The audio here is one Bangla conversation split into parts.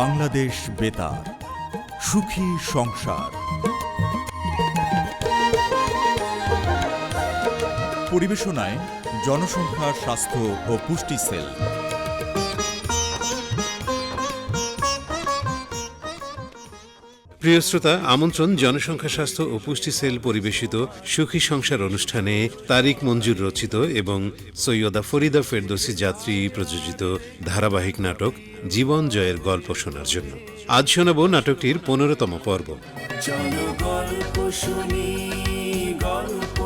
বাংলাদেশ বেতার, সুখী সংসার। পরিবেশনায় জনসংখ্যা স্বাস্থ্য ও পুষ্টি সেল। প্রিয় শ্রোতা, আমন্ত্রণ জনসংখ্যা, স্বাস্থ্য ও পুষ্টি সেল পরিবেশিত সুখী সংসার অনুষ্ঠানে তারিক মঞ্জুর রচিত এবং সৈয়দা ফরিদা ফেরদোসি যাত্রী প্রযোজিত ধারাবাহিক নাটক জীবন জয়ের গল্প শোনার জন্য। আজ শোনাব নাটকটির পনেরোতম পর্ব। গল্প শুনি গল্প।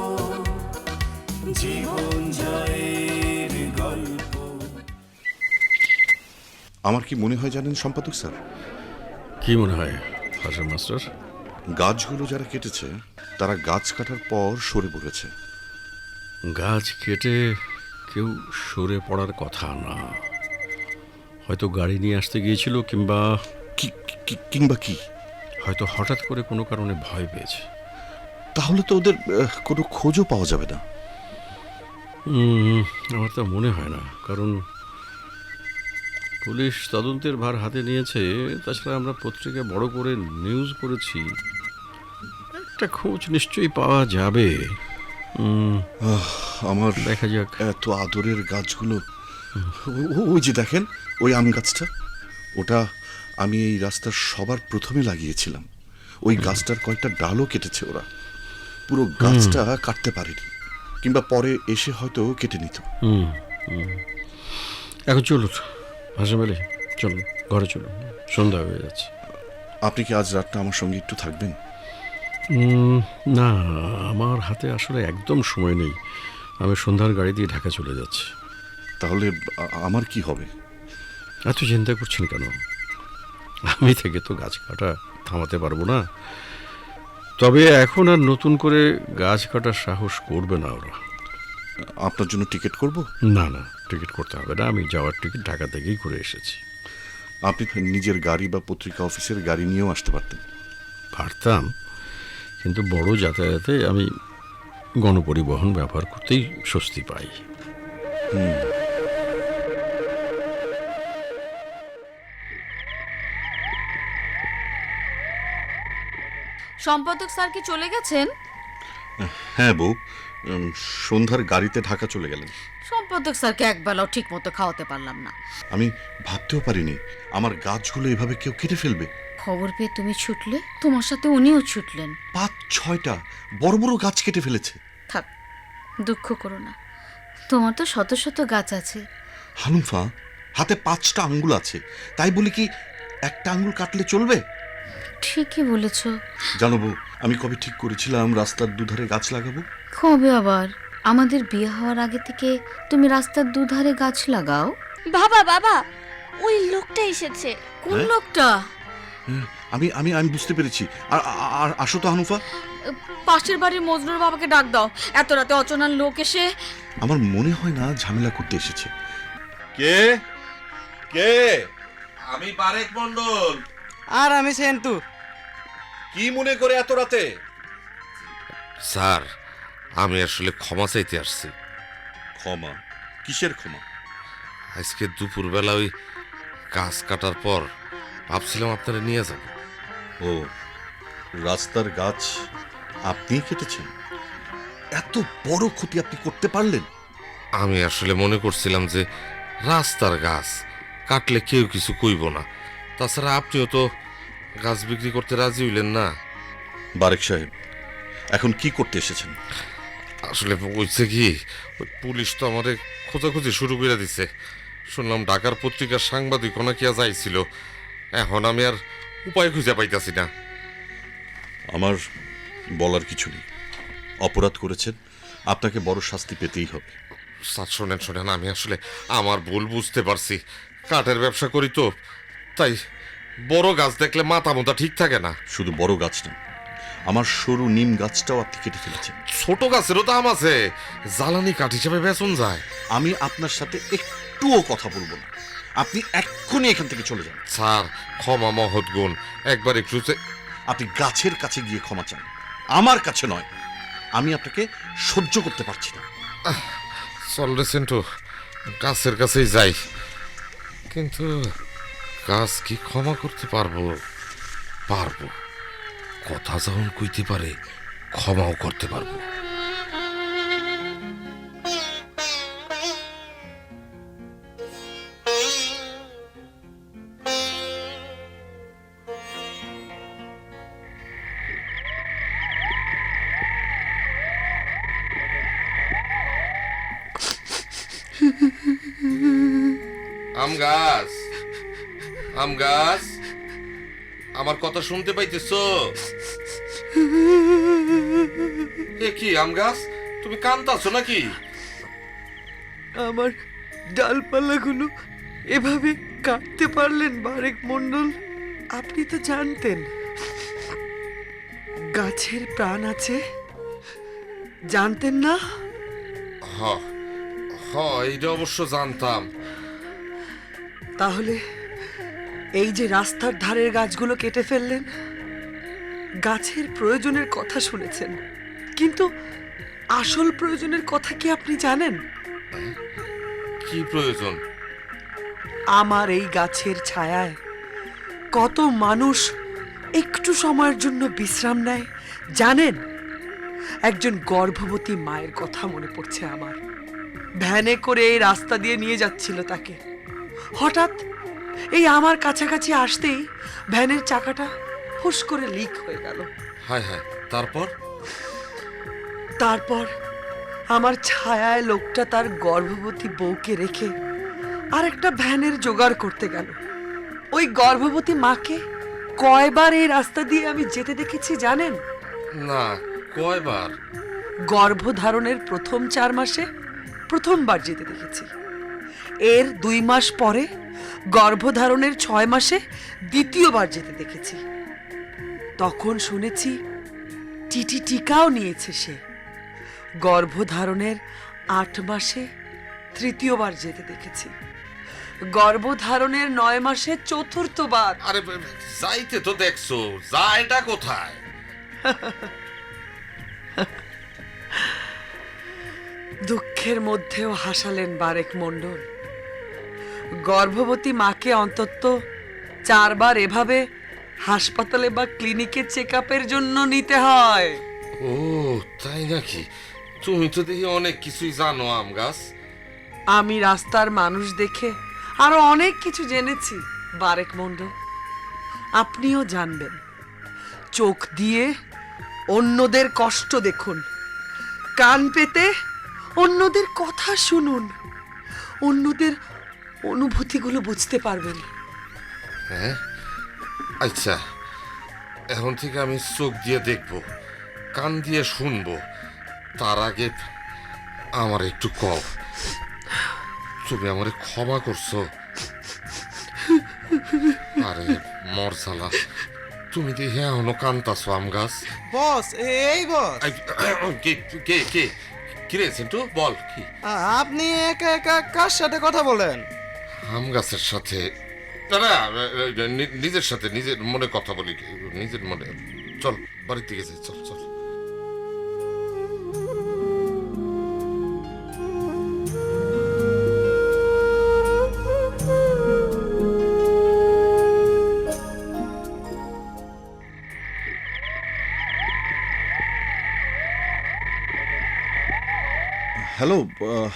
জীবন জয়ের গল্প। আমার কি মনে হয় জানেন সম্পাদক স্যার? কি মনে হয় হাসান মাস্টার? গাছগুলো যারা কেটেছে তারা গাছ কাটার পর সরে পড়েছে। গাছ কেটে কেউ সরে পড়ার কথা না। হয়তো গাড়ি নিয়ে আসতে গিয়েছিল কিংবা কিংবা কি? হয়তো হঠাৎ করে কোনো কারণে ভয় পেয়েছে। তাহলে তো ওদের কোনো খোঁজও পাওয়া যাবে না। আমার তো মনে হয় না কারণ পুলিশ তদন্তের ভার হাতে নিয়েছে। তাছাড়া আমরা পত্রিকায় বড় করে নিউজ করেছি। একটা খোঁজ নিশ্চয়ই পাওয়া যাবে। আমার দেখা যাক। এত আদরের গাছগুলো ওই যে দেখেন ওই আম গাছটা ওটা আমি এই রাস্তার সবার প্রথমে লাগিয়েছিলাম। ওই গাছটার কয়েকটা ডালও কেটেছে ওরা। পুরো গাছটা কাটতে পারেনি কিংবা পরে এসে হয়তো কেটে নিত। এখন চলুন হাসান আলী চলুন ঘরে চলুন সন্ধ্যা হয়ে যাচ্ছে। আপনি কি আজ রাতটা আমার সঙ্গে একটু থাকবেন? না আমার হাতে আসলে একদম সময় নেই। আমি সন্ধ্যার গাড়ি দিয়ে ঢাকা চলে যাচ্ছি। তাহলে আমার কি হবে? এত চিন্তা করছেন কেন? আমি থেকে তো গাছ কাটা থামাতে পারব না। তবে এখন আর নতুন করে গাছ কাটার সাহস করবে না ওরা। আপনার জন্য টিকিট করব? না না টিকিট করতে হবে না। আমি যাওয়ার টিকিট ঢাকা থেকেই করে এসেছি। আপনি নিজের গাড়ি বা পত্রিকা অফিসের গাড়ি নিয়েও আসতে পারতেন। পারতাম। কিন্তু বড় যাতায়াতে আমি গণপরিবহন ব্যবহার করতেই স্বস্তি পাই। সম্পাদক স্যার কি চলে গেছেন? হ্যাঁ বউ সন্ধ্যার গাড়িতে ঢাকা চলে গেলেন। সম্পাদক স্যারকে একবেলাও ঠিক মতো খাওয়াতে পারলাম না। আমি ভাবতেও পারিনি আমার গাছগুলো এভাবে কেউ কেটে ফেলবে। খবর পেয়ে তুমি ছুটলে তোমার সাথে উনিও ছুটলেন। পাঁচ ছয়টা বড় বড় গাছ কেটে ফেলেছে। থাক দুঃখ করো না। তোমার তো শত শত গাছ আছে। হানুফা হাতে পাঁচটা আঙ্গুল আছে। তাই বলি কি একটা আঙ্গুল কাটলে চলবে? ঠিকই বলেছ। জানো বউ আমি কবে ঠিক করেছিলাম রাস্তার দুধারে গাছ লাগাবো? কবে আবার? আমাদের বিয়ে হওয়ার আগে থেকে তুমি রাস্তার দুধারে গাছ লাগাও? বাবা বাবা ওই লোকটা এসেছে। কোন হ্যাঁ? লোকটা? হ্যাঁ, আমি আমি আমি বুঝতে পেরেছি। আর আর- আর আসো তো হানুফা। পাশের বাড়ির মজনুর বাবাকে ডাক দাও। এত রাতে অচনার লোক এসে আমার মনে হয় না ঝামেলা করতে এসেছে। কে? কে? আমি বারেক মন্ডল আর আমি সেন্টু। কি মনে করে এত রাতে? স্যার আমি আসলে ক্ষমা চাইতে আসছি। ক্ষমা? কিসের ক্ষমা? আজকে দুপুরবেলা ওই গাছ কাটার পর ভাবছিলাম আপনারা নিয়ে যাব। ও রাস্তার গাছ আপনিই কেটেছেন? এত বড় ক্ষতি আপনি করতে পারলেন? আমি আসলে মনে করছিলাম যে রাস্তার গাছ কাটলে কেউ কিছু কইব না। তাছাড়া আপনিও তো গাছ বিক্রি করতে রাজি হইলেন না। বারেক সাহেব এখন কি করতে এসেছেন? আসলে বলছে কি ওই পুলিশ তো আমাদের খোঁজাখুঁজি শুরু করে দিছে। শুনলাম ঢাকার পত্রিকার সাংবাদিক ওনাকিয়া যাইছিল এখন আমি আর উপায় খুঁজে পাইতাছি না। আমার বলার কিছু নেই। অপরাধ করেছেন আপনাকে বড় শাস্তি পেতেই হবে। স্যার শোনেন শোনেন আমি আসলে আমার ভুল বুঝতে পারছি। কাঠের ব্যবসা করি তো তাই বড় গাছ দেখলে মাথা মোতা ঠিক থাকে না। শুধু বড় গাছ না আমার সরু নিম গাছটাও আপনি কেটে ফেলেছেন। ছোট গাছেরও দাম আছে জ্বালানি কাঠ হিসেবে বেচন যায়। আমি আপনার সাথে একটুও কথা বলব না। আপনি এক্ষুনি এখান থেকে চলে যান। স্যার ক্ষমা মহৎ গুণ একবার একটু চে- আপনি গাছের কাছে গিয়ে ক্ষমা চান। আমার কাছে নয় আমি আপনাকে সহ্য করতে পারছি না। চল রে সেন্টু গাছের কাছেই যাই। কিন্তু কাজ কি ক্ষমা করতে পারব? পারব। কথা যখন কইতে পারে, ক্ষমাও করতে পারব। আম গাছ। আম গাছ আমার কথা শুনতে পাইতেছ? এ কি আম গাছ? তুমি কান্তাছো নাকি? আমার ডালপালাগুলো এভাবে কাটতে পারলেন বারেক মণ্ডল? আপনি তো জানতেন গাছের প্রাণ আছে। জানতেন না? হ হ এইটা অবশ্য জানতাম। তাহলে এই যে রাস্তার ধারের গাছগুলো কেটে ফেললেন গাছের প্রয়োজনের কথা শুনেছেন। কিন্তু আসল প্রয়োজনের কথা কি আপনি জানেন? কি প্রয়োজন? আমার এই গাছের ছায়ায় কত মানুষ একটু সময়ের জন্য বিশ্রাম নেয় জানেন? একজন গর্ভবতী মায়ের কথা মনে পড়ছে আমার। ভ্যানে করে এই রাস্তা দিয়ে নিয়ে যাচ্ছিল তাকে। হঠাৎ এই আমার কাছাকাছি আসতেই ভ্যানের চাকাটা ফুস করে লিক হয়ে গেল। হায় হায় তারপর? তারপর আমার ছায়ায় লোকটা তার গর্ভবতী বউকে রেখে আর একটা ভ্যানের জোগাড় করতে গেল। ওই গর্ভবতী মাকে কয়বার এই রাস্তা দিয়ে আমি যেতে দেখেছি জানেন? না কয়বার? গর্ভধারণের প্রথম চার মাসে প্রথমবার যেতে দেখেছি। এর দুই মাস পরে গর্ভধারণের ছয় মাসে দ্বিতীয়বার যেতে দেখেছি। তখন শুনেছি টিটি টিকাও নিয়েছে সে। গর্ভধারণের আট মাসে তৃতীয়বার যেতে দেখেছি। গর্ভধারণের নয় মাসে চতুর্থবার। আরে যাইতে তো দেখছ যায়টা কোথায়? দুঃখের মধ্যেও হাসালেন বারেক মণ্ডল। গর্ভবতী মাকে অন্তত চারবার এভাবে হাসপাতালে বা ক্লিনিকে চেক আপের জন্য নিতে হয়। ও তাই নাকি? তুমি তো দেখি অনেক কিছুই জানো আম গাছ। আমি রাস্তার মানুষ দেখে আরও অনেক কিছু জেনেছি বারেক মণ্ডল। আপনিও জানবেন চোখ দিয়ে অন্যদের কষ্ট দেখুন কান পেতে অন্যদের কথা শুনুন। অন্যদের অনুভূতিগুলো বুঝতে পারবেন। হ্যাঁ? আচ্ছা এখন থেকে আমি চোখ দিয়ে দেখব কান দিয়ে শুনব। তার আগে আমার একটু কম তুমি আমারে ক্ষমা করছ। আরে মরসালা তুমি দেখে এখনও কান্তাছো আম গাছ? বস এই বস। কে কে কে? কি সিন্টু? বল কি? আপনি একা একা কার সাথে কথা বলেন? আম গাছের সাথে। না নি- নিজের সাথে নিজের মনে কথা বলি নিজের মনে। চল বাড়িতে গেছে চল চল।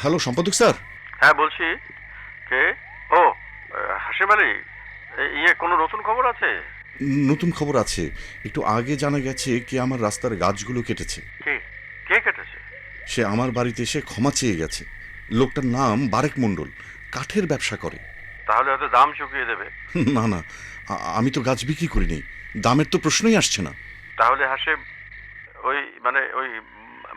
হ্যালো সম্পাদক স্যার। হ্যাঁ বলছি। কে? ও হাসিম আলী ইয়ে কোনো নতুন খবর আছে? নতুন খবর আছে। একটু আগে জানা গেছে কে আমার রাস্তার গাছগুলো কেটেছে। কে? কে কেটেছে? সে আমার বাড়িতে এসে ক্ষমা চেয়ে গেছে। লোকটার নাম বারেক মণ্ডল। কাঠের ব্যবসা করে। তাহলে হয়তো দাম চুকিয়ে দেবে। না না আমি তো গাছ বিক্রি করিনি। দামের তো প্রশ্নই আসছে না। তাহলে হাসিম ওই মানে ওই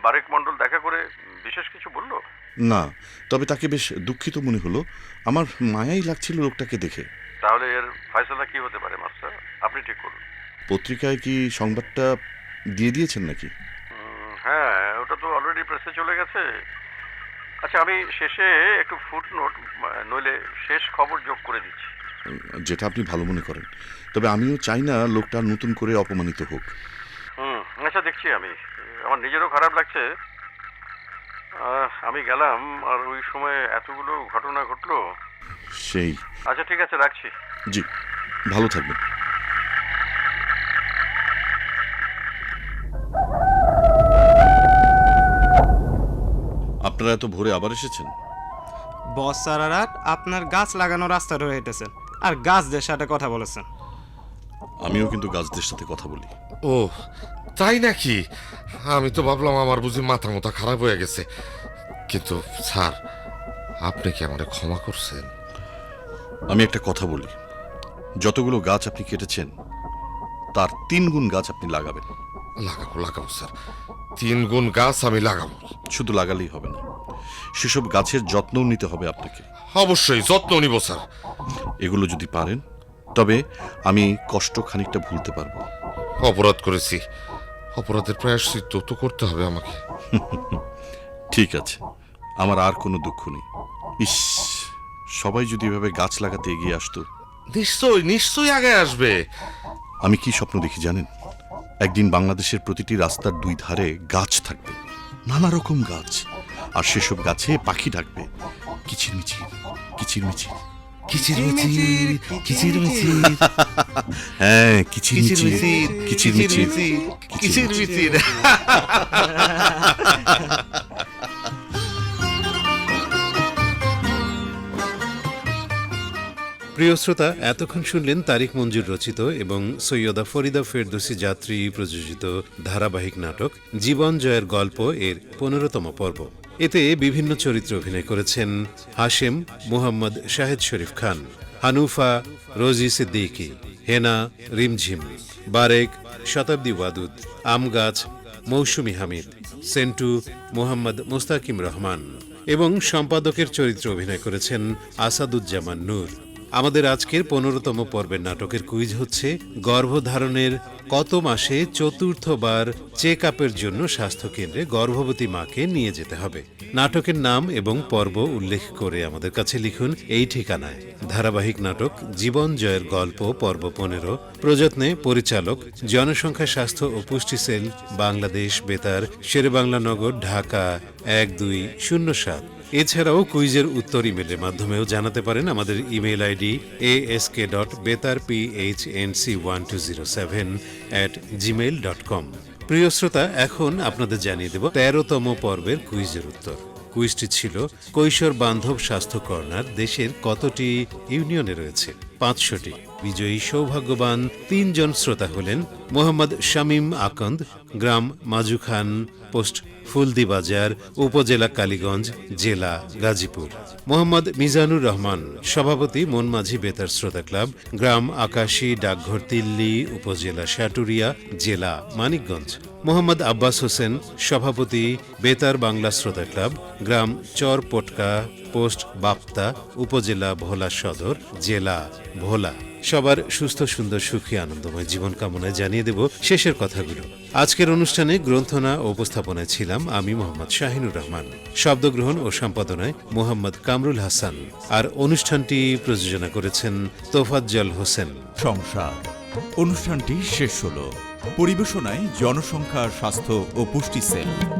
বারেক মণ্ডল দেখা করে বিশেষ কিছু বলল? না তবে তাকে বেশ দুঃখিত মনে হলো। আমার মায়াই লাগছিল লোকটাকে দেখে। তাহলে এর ফয়সলা কি হতে পারে মাস্টার? আপনি ঠিক করুন। পত্রিকায় কি সংবাদটা দিয়ে দিয়েছেন নাকি? হ্যাঁ ওটা তো অলরেডি প্রেসে চলে গেছে। আচ্ছা আমি শেষে একটু ফুটনোট নইলে শেষ খবর যোগ করে দিচ্ছি। যেটা আপনি ভালো মনে করেন। তবে আমিও চাই না লোকটা নতুন করে অপমানিত হোক। হুম আচ্ছা দেখছি আমি। আমার নিজেরও খারাপ লাগছে। আমি গেলাম আর ওই সময় এতগুলো ঘটনা ঘটলো। সেই। আচ্ছা ঠিক আছে রাখছি। জি ভালো থাকবেন। আপনারা এত ভোরে আবার এসেছেন? বস স্যারারা আপনার গাছ লাগানো রাস্তা ধরে হেঁটেছেন আর গাছদের সাথে কথা বলেছেন। আমিও কিন্তু গাছদের সাথে কথা বলি। ও তাই নাকি? আমি তো ভাবলাম আমার বুঝি মাথা মাথা খারাপ হয়ে গেছে। কিন্তু স্যার আপনি কি আমারে ক্ষমা করছেন? আমি একটা কথা বলি। যতগুলো গাছ আপনি কেটেছেন তার তিন গুণ গাছ আপনি লাগাবেন। লাগাবো লাগাবো স্যার। তিন গুণ গাছ আমি লাগাবো। শুধু লাগালেই হবে না সেসব গাছের যত্নও নিতে হবে আপনাকে। অবশ্যই যত্ন নিব স্যার। এগুলো যদি পারেন তবে আমি কষ্ট খানিকটা ভুলতে পারব। অপরাধ করেছি। অপরাধের প্রায়শ্চিত্ত তো করতে হবে আমাকে। ঠিক আছে। আমার আর কোনো দুঃখ নেই। ইস সবাই যদি এভাবে গাছ লাগাতে এগিয়ে আসতো। নিশ্চয়ই নিশ্চয়ই আগে আসবে। আমি কি স্বপ্ন দেখি জানেন? একদিন বাংলাদেশের প্রতিটি রাস্তার দুই ধারে গাছ থাকবে নানা রকম গাছ আর সেসব গাছে পাখি ডাকবে। কিচিরমিচির কিচিরমিচির কিচিরমিচির কিচিরমিচির। হ্যাঁ কিচিরমিচির। কিচিরমিচির। কিচিরমিচির। প্রিয় শ্রোতা, এতক্ষণ শুনলেন তারিক মঞ্জুর রচিত এবং সৈয়দা ফরিদা ফেরদোসি যাত্রী প্রযোজিত ধারাবাহিক নাটক জীবন জয়ের গল্প এর পনেরোতম পর্ব। এতে বিভিন্ন চরিত্রে অভিনয় করেছেন হাশেম মুহাম্মদ শাহেদ শরীফ খান, হানুফা রোজি সিদ্দিকি, হেনা রিমঝিম, বারেক শতাব্দী ওয়াদুদ, আমগাছ মৌসুমি হামিদ, সেন্টু মোহাম্মদ মোস্তাকিম রহমান এবং সম্পাদকের চরিত্রে অভিনয় করেছেন আসাদুজ্জামান নূর। আমাদের আজকের পনেরোতম পর্বের নাটকের কুইজ হচ্ছে, গর্ভধারণের কত মাসে চতুর্থবার চেক আপের জন্য স্বাস্থ্যকেন্দ্রে গর্ভবতী মাকে নিয়ে যেতে হবে? নাটকের নাম এবং পর্ব উল্লেখ করে আমাদের কাছে লিখুন এই ঠিকানায়। ধারাবাহিক নাটক, জীবন জয়ের গল্প, পর্ব পনেরো। প্রযত্নে পরিচালক, জনসংখ্যা, স্বাস্থ্য ও পুষ্টি সেল, বাংলাদেশ বেতার, শেরেবাংলা নগর, ঢাকা এক দুই শূন্য সাত। এছাড়াও কুইজের উত্তর ইমেলের মাধ্যমেও জানাতে পারেন আমাদের email ID A ASK dot Betar P H N C one two zero seven at Gmail dot com প্রিয় শ্রোতা, এখন আপনাদের জানিয়ে দেব তেরোতম পর্বের কুইজের উত্তর। কুইজটি ছিল, কৈশোর বান্ধব স্বাস্থ্য কর্নার দেশের কতটি ইউনিয়নে রয়েছে? পাঁচশোটি। বিজয়ী সৌভাগ্যবান তিনজন শ্রোতা হলেন মোহাম্মদ শামীম আকন্দ, গ্রাম মাজুখান পোস্ট ফুলদি বাজার, উপজেলা কালীগঞ্জ, জেলা গাজীপুর। মোহাম্মদ মিজানুর রহমান, সভাপতি মনমাঝি বেতার শ্রোতা ক্লাব, গ্রাম আকাশী ডাকঘর তিল্লি, উপজেলা সাটুরিয়া জেলা মানিকগঞ্জ। মোহাম্মদ আব্বাস হোসেন, সভাপতি বেতার বাংলা শ্রোতা ক্লাব, গ্রাম চর পটকা, পোস্ট বাপ্তা, উপজেলা ভোলা সদর, জেলা ভোলা। সবার সুস্থ, সুন্দর, সুখী, আনন্দময় জীবন কামনায় জানিয়ে দেব শেষের কথাগুলো। আজকের অনুষ্ঠানে গ্রন্থনা ও উপস্থাপনায় ছিলাম আমি মোহাম্মদ শাহিনুর রহমান। শব্দগ্রহণ ও সম্পাদনায় মোহাম্মদ কামরুল হাসান। আর অনুষ্ঠানটি প্রযোজনা করেছেন তোফাজ্জল হোসেন। সংসার। অনুষ্ঠানটি শেষ হলো। পরিবেশনায় জনসংখ্যা, স্বাস্থ্য ও পুষ্টি সেল।